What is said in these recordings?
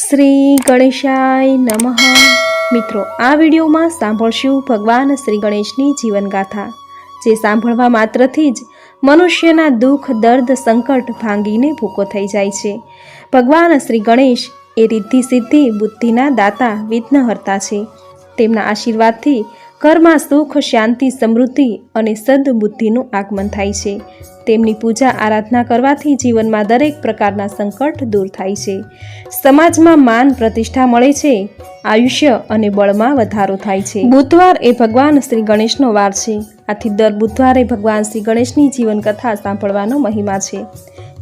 શ્રી ગણેશાય નમઃ. મિત્રો, આ વિડીયોમાં સાંભળશું ભગવાન શ્રી ગણેશની જીવનગાથા, જે સાંભળવા માત્રથી જ મનુષ્યના દુઃખ, દર્દ, સંકટ ભાંગીને ભૂકો થઈ જાય છે. ભગવાન શ્રી ગણેશ એ રિદ્ધિ સિદ્ધિ બુદ્ધિના દાતા વિઘ્નહર્તા છે. તેમના આશીર્વાદથી ઘરમાં સુખ, શાંતિ, સમૃદ્ધિ અને સદબુદ્ધિનું આગમન થાય છે. તેમની પૂજા, આરાધના કરવાથી જીવનમાં દરેક પ્રકારના સંકટ દૂર થાય છે. સમાજમાં માન પ્રતિષ્ઠા મળે છે. આયુષ્ય અને બળમાં વધારો થાય છે. બુધવાર એ ભગવાન શ્રી ગણેશનો વાર છે. આથી દર બુધવારે ભગવાન શ્રી ગણેશની જીવનકથા સાંભળવાનો મહિમા છે.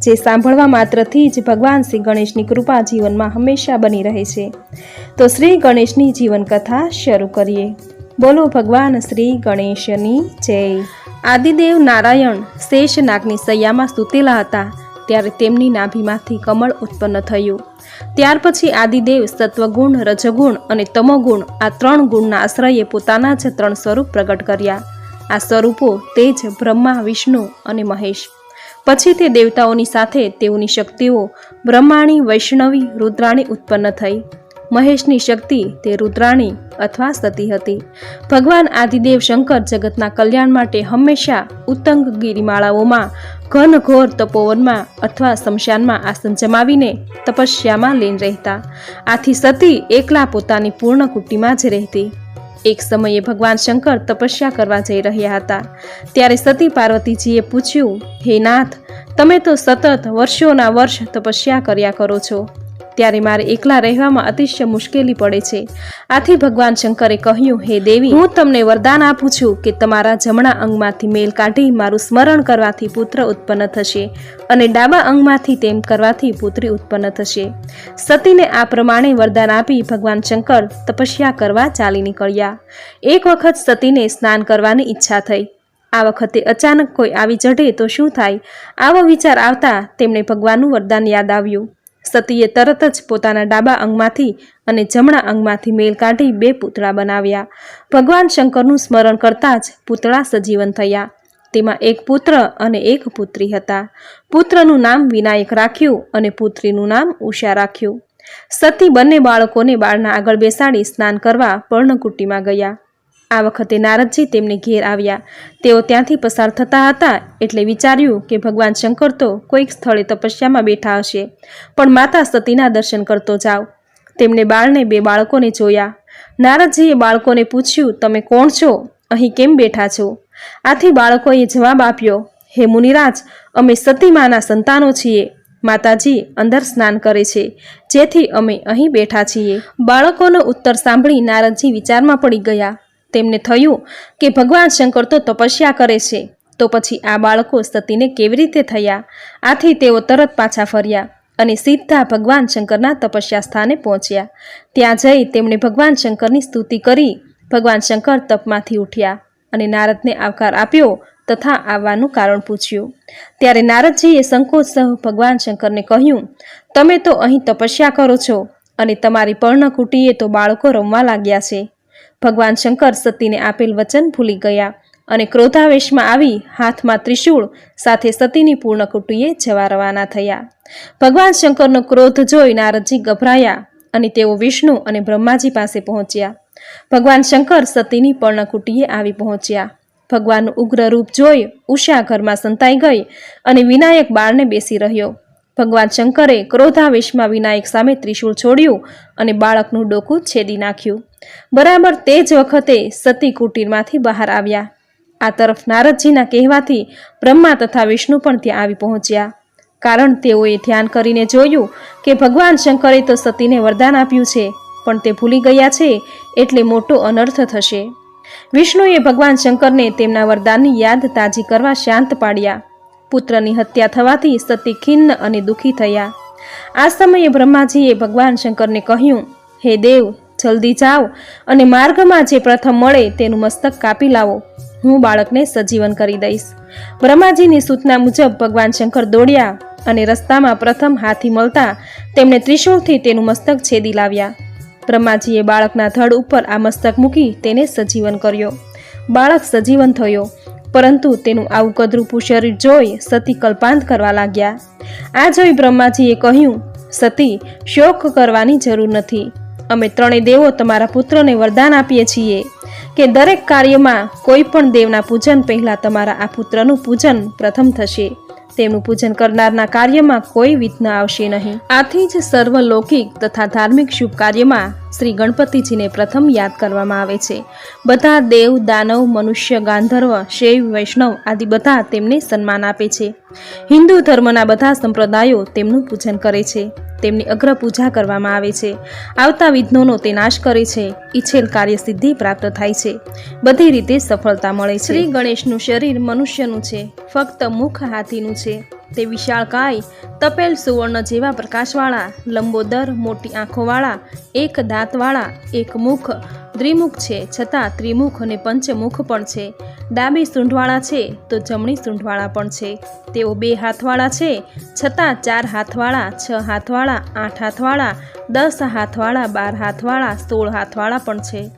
જે સાંભળવા માત્રથી જ ભગવાન શ્રી ગણેશની કૃપા જીવનમાં હંમેશા બની રહે છે. તો શ્રી ગણેશની જીવનકથા શરૂ કરીએ. બોલો ભગવાન શ્રી ગણેશની જય. આદિદેવ નારાયણ શેષ નાગની સૈયામાં સૂતેલા હતા, ત્યારે તેમની નાભીમાંથી કમળ ઉત્પન્ન થયું. ત્યાર પછી આદિદેવ સત્વગુણ, રજગુણ અને તમોગુણ આ ત્રણ ગુણના આશ્રયે પોતાના જ ત્રણ સ્વરૂપ પ્રગટ કર્યા. આ સ્વરૂપો તે જ બ્રહ્મા, વિષ્ણુ અને મહેશ. પછી તે દેવતાઓની સાથે તેઓની શક્તિઓ બ્રહ્માણી, વૈષ્ણવી, રુદ્રાણી ઉત્પન્ન થઈ. મહેશની શક્તિ તે રુદ્રાણી અથવા સતી હતી. ભગવાન આદિદેવ શંકર જગતના કલ્યાણ માટે હંમેશા ઉત્તંગ ગિરિમાળાઓમાં ઘનઘોર તપોવનમાં અથવા શમશાનમાં આસન જમાવીને તપસ્યામાં લીન રહેતા. આથી સતી એકલા પોતાની પૂર્ણ કુટીમાં જ રહેતી. એક સમયે ભગવાન શંકર તપસ્યા કરવા જઈ રહ્યા હતા. ત્યારે સતી પાર્વતીજીએ પૂછ્યું, હે નાથ, તમે તો સતત વર્ષોના વર્ષ તપસ્યા કર્યા કરો છો. ત્યારે મારે એકલા રહેવામાં અતિશય મુશ્કેલી પડે છે. આથી ભગવાન શંકરે કહ્યું, હે દેવી, હું તમને વરદાન આપું છું કે તમારા જમણા અંગમાંથી મેલ કાઢી મારું સ્મરણ કરવાથી પુત્ર ઉત્પન્ન થશે અને ડાબા અંગમાંથી તેમ કરવાથી પુત્રી ઉત્પન્ન થશે. સતીને આ પ્રમાણે વરદાન આપી ભગવાન શંકર તપસ્યા કરવા ચાલી નીકળ્યા. એક વખત સતીને સ્નાન કરવાની ઈચ્છા થઈ. આ વખતે અચાનક કોઈ આવી ચઢે તો શું થાય? આવો વિચાર આવતા તેમણે ભગવાનનું વરદાન યાદ આવ્યું. સતીએ તરત જ પોતાના ડાબા અંગમાંથી અને જમણા અંગમાંથી મેલ કાઢી બે પૂતળા બનાવ્યા. ભગવાન શંકરનું સ્મરણ કરતાં જ પૂતળા સજીવન થયા. તેમાં એક પુત્ર અને એક પુત્રી હતા. પુત્રનું નામ વિનાયક રાખ્યું અને પુત્રીનું નામ ઉષા રાખ્યું. સતી બંને બાળકોને બાળના આગળ બેસાડી સ્નાન કરવા પર્ણકુટીમાં ગયા. આ વખતે નારદજી તેમને ઘેર આવ્યા. તેઓ ત્યાંથી પસાર થતા હતા એટલે વિચાર્યું કે ભગવાન શંકર તો કોઈક સ્થળે તપસ્યામાં બેઠા હશે, પણ માતા સતીના દર્શન કરતો જાઓ તેમણે બાળને બે બાળકોને જોયા. નારદજીએ બાળકોને પૂછ્યું, તમે કોણ છો? અહીં કેમ બેઠા છો? આથી બાળકોએ જવાબ આપ્યો, હે મુનિરાજ, અમે સતીમાના સંતાનો છીએ. માતાજી અંદર સ્નાન કરે છે, જેથી અમે અહીં બેઠા છીએ. બાળકોનો ઉત્તર સાંભળી નારદજી વિચારમાં પડી ગયા. તેમને થયું કે ભગવાન શંકર તો તપસ્યા કરે છે. તો પછી આ બાળકો સતીને કેવી રીતે થયા? આથી તેઓ તરત પાછા ફર્યા અને સીધા ભગવાન શંકરના તપસ્યા સ્થાને પહોંચ્યા. ત્યાં જઈ તેમણે ભગવાન શંકરની સ્તુતિ કરી. ભગવાન શંકર તપમાંથી ઉઠ્યા અને નારદને આવકાર આપ્યો તથા આવવાનું કારણ પૂછ્યું. ત્યારે નારદજીએ સંકોચ સહ ભગવાન શંકરને કહ્યું, તમે તો અહીં તપસ્યા કરો છો અને તમારી પર્ણકુટીએ તો બાળકો રમવા લાગ્યા છે. ભગવાન શંકર સતીને આપેલ વચન ભૂલી ગયા અને ક્રોધાવેશમાં આવી હાથમાં ત્રિશૂળ સાથે સતીની પૂર્ણકુટીએ જવા રવાના થયા. ભગવાન શંકરનો ક્રોધ જોઈ નારદજી ગભરાયા અને તેઓ વિષ્ણુ અને બ્રહ્માજી પાસે પહોંચ્યા. ભગવાન શંકર સતીની પર્ણકુટીએ આવી પહોંચ્યા. ભગવાનનું ઉગ્ર રૂપ જોઈ ઉષા ઘરમાં સંતાઈ ગઈ અને વિનાયક બાળને બેસી રહ્યો. ભગવાન શંકરે ક્રોધાવેશમાં વિનાયક સામે ત્રિશૂળ છોડ્યું અને બાળકનું ડોકું છેદી નાખ્યું. બરાબર તે જ વખતે સતી કુટીરમાંથી બહાર આવ્યા. આ તરફ નારદજીના કહેવાથી બ્રહ્મા તથા વિષ્ણુ પણ ત્યાં આવી પહોંચ્યા. કારણ તેઓએ ધ્યાન કરીને જોયું કે ભગવાન શંકરે તો સતીને વરદાન આપ્યું છે, પણ તે ભૂલી ગયા છે એટલે મોટો અનર્થ થશે. વિષ્ણુએ ભગવાન શંકરને તેમના વરદાનની યાદ તાજી કરવા શાંત પાડ્યા. પુત્રની હત્યા થવાથી સતી ખિન્ન અને દુઃખી થયા. આ સમયે બ્રહ્માજીએ ભગવાન શંકરને કહ્યું, હે દેવ, જલ્દી જાઓ અને માર્ગમાં જે પ્રથમ મળે તેનું મસ્તક કાપી લાવો. હું બાળકને સજીવન કરી દઈશ. બ્રહ્માજીની સૂચના મુજબ ભગવાન શંકર દોડ્યા અને રસ્તામાં પ્રથમ હાથી મળતા તેમણે ત્રિશુળથી તેનું મસ્તક છેદી લાવ્યા. બ્રહ્માજીએ બાળકના ધડ ઉપર આ મસ્તક મૂકી તેને સજીવન કર્યો. બાળક સજીવન થયો. પરંતુ તેનું આવું કદરૂપું શરીર જોઈ સતી કલ્પાંત કરવા લાગ્યા. આ જોઈ બ્રહ્માજીએ કહ્યું, સતી, શોક કરવાની જરૂર નથી. અમે ત્રણેય દેવો તમારા પુત્રને વરદાન આપીએ છીએ કે દરેક કાર્યમાં કોઈ પણ દેવના પૂજન પહેલાં તમારા આ પુત્રનું પૂજન પ્રથમ થશે. તેમનું પૂજન કરનારના કાર્યમાં કોઈ વિઘ્ન આવશે નહીં. આથી જ સર્વલૌકિક તથા ધાર્મિક શુભ કાર્યમાં શ્રી ગણપતિજીને પ્રથમ યાદ કરવામાં આવે છે. બધા દેવ, દાનવ, મનુષ્ય, ગાંધર્વ, શૈવ, વૈષ્ણવ આદિ બધા તેમને સન્માન આપે છે. હિન્દુ ધર્મના બધા સંપ્રદાયો તેમનું પૂજન કરે છે. તેમની અગ્ર પૂજા કરવામાં આવે છે. આવતા વિઘ્નોનો તે નાશ કરે છે. ઈચ્છેલ કાર્ય સિદ્ધિ પ્રાપ્ત થાય છે. બધી રીતે સફળતા મળે છે. શ્રી ગણેશનું શરીર મનુષ્યનું છે. ફક્ત મુખ હાથીનું છે. તે વિશાળ કાય તપેલ સુવર્ણ જેવા પ્રકાશવાળા, લંબોદર, મોટી આંખોવાળા, એક દાંતવાળા, એક મુખ દ્વિમુખ છે, છતાં ત્રિમુખ અને પંચમુખ પણ છે. ડાબી સૂંઢવાળા છે, તો જમણી સૂંઢવાળા પણ છે. તેઓ બે હાથવાળા છે, છતાં ચાર હાથવાળા, છ હાથવાળા, આઠ હાથવાળા, દસ હાથવાળા, બાર હાથવાળા, સોળ હાથવાળા પણ છે.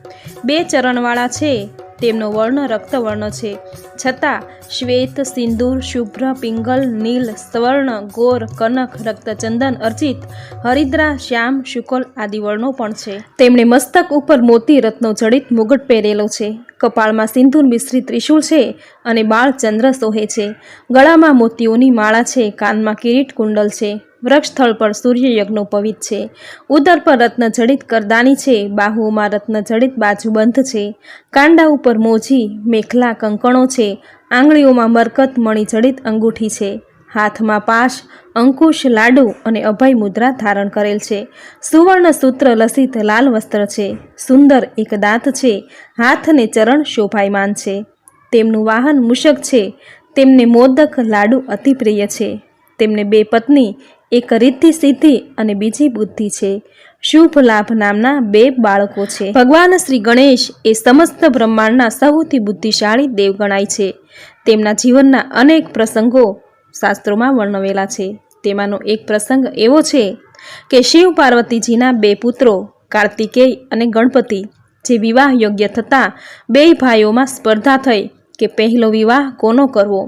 બે ચરણવાળા છે તેમનો વર્ણ રક્તવર્ણ છે. છતાં, શ્વેત, સિંદૂર, શુભ્ર, પિંગલ, નીલ, સ્વર્ણ, ગોર, કનક, રક્તચંદન અર્જિત હરિદ્રા, શ્યામ, શુકલ આદિ વર્ણો પણ છે. તેમણે મસ્તક ઉપર મોતી રત્નો જડિત મુગટ પહેરેલો છે. કપાળમાં સિંદૂર મિશ્રિત ત્રિશુળ છે અને બાળ ચંદ્ર સોહે છે. ગળામાં મોતીઓની માળા છે. કાનમાં કિરીટ કુંડલ છે. વૃક્ષસ્થળ પર સૂર્યયજ્ઞો પવિત છે. ઉદર પર રત્ન જડિત કરદાની છે. બાહુઓમાં રત્ન જડિત બાજુબંધ છે. કાંડા ઉપર મોજી, મેખલા કંકણો છે. આંગળીઓમાં મરકત મણી જડિત અંગૂઠી છે. હાથમાં પાશ, અંકુશ, લાડુ અને અભય મુદ્રા ધારણ કરેલ છે. સુવર્ણ સૂત્ર લસિત લાલ વસ્ત્ર છે. સુંદર એક દાંત છે. હાથને ચરણ શોભાયમાન છે. તેમનું વાહન મૂષક છે. તેમને મોદક લાડુ અતિ પ્રિય છે. તેમને બે પત્ની એક રીતિ સિદ્ધિ અને બીજી બુદ્ધિ છે. શુભ લાભ નામના બે બાળકો છે. ભગવાન શ્રી ગણેશ એ સમસ્ત બ્રહ્માંડના સૌથી બુદ્ધિશાળી દેવ ગણાય છે. તેમના જીવનના અનેક પ્રસંગો શાસ્ત્રોમાં વર્ણવેલા છે. તેમાંનો એક પ્રસંગ એવો છે કે શિવ પાર્વતીજીના બે પુત્રો કાર્તિકેય અને ગણપતિ, જે વિવાહ યોગ્ય થતાં બે ભાઈઓમાં સ્પર્ધા થઈ કે પહેલો વિવાહ કોનો કરવો?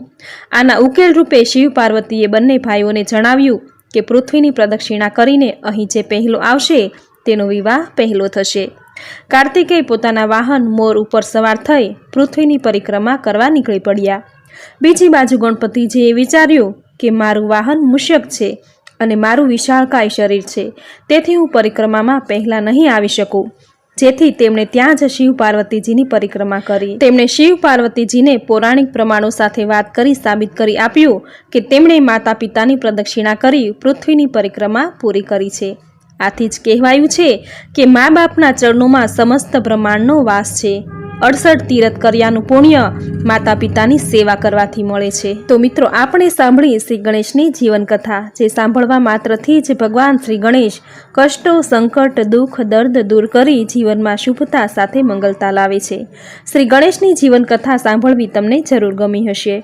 આના ઉકેલ રૂપે શિવ પાર્વતીએ બંને ભાઈઓને જણાવ્યું કે પૃથ્વીની પ્રદક્ષિણા કરીને અહીં જે પહેલો આવશે, તેનો વિવાહ પહેલો થશે. કાર્તિકેય પોતાના વાહન મોર ઉપર સવાર થઈ પૃથ્વીની પરિક્રમા કરવા નીકળી પડ્યા. બીજી બાજુ ગણપતિજીએ વિચાર્યું કે મારું વાહન મૂષક છે અને મારું વિશાળકાય શરીર છે. તેથી હું પરિક્રમામાં પહેલાં નહીં આવી શકું. જેથી તેમણે ત્યાં જ શિવ પાર્વતીજીની પરિક્રમા કરી. તેમણે શિવ પાર્વતીજીને પૌરાણિક પ્રમાણો સાથે વાત કરી, સાબિત કરી આપ્યું કે તેમણે માતા પિતાની પ્રદક્ષિણા કરી પૃથ્વીની પરિક્રમા પૂરી કરી છે. આથી જ કહેવાયું છે કે મા બાપના ચરણોમાં સમસ્ત બ્રહ્માંડનો વાસ છે. અડસઠ તીરથ કર્યાનું પુણ્ય માતા પિતાની સેવા કરવાથી મળે છે. તો મિત્રો, આપણે સાંભળી શ્રી ગણેશની જીવનકથા, જે સાંભળવા માત્રથી જ ભગવાન શ્રી ગણેશ કષ્ટો, સંકટ, દુઃખ, દર્દ દૂર કરી જીવનમાં શુભતા સાથે મંગલતા લાવે છે. શ્રી ગણેશની જીવનકથા સાંભળવી તમને જરૂર ગમી હશે.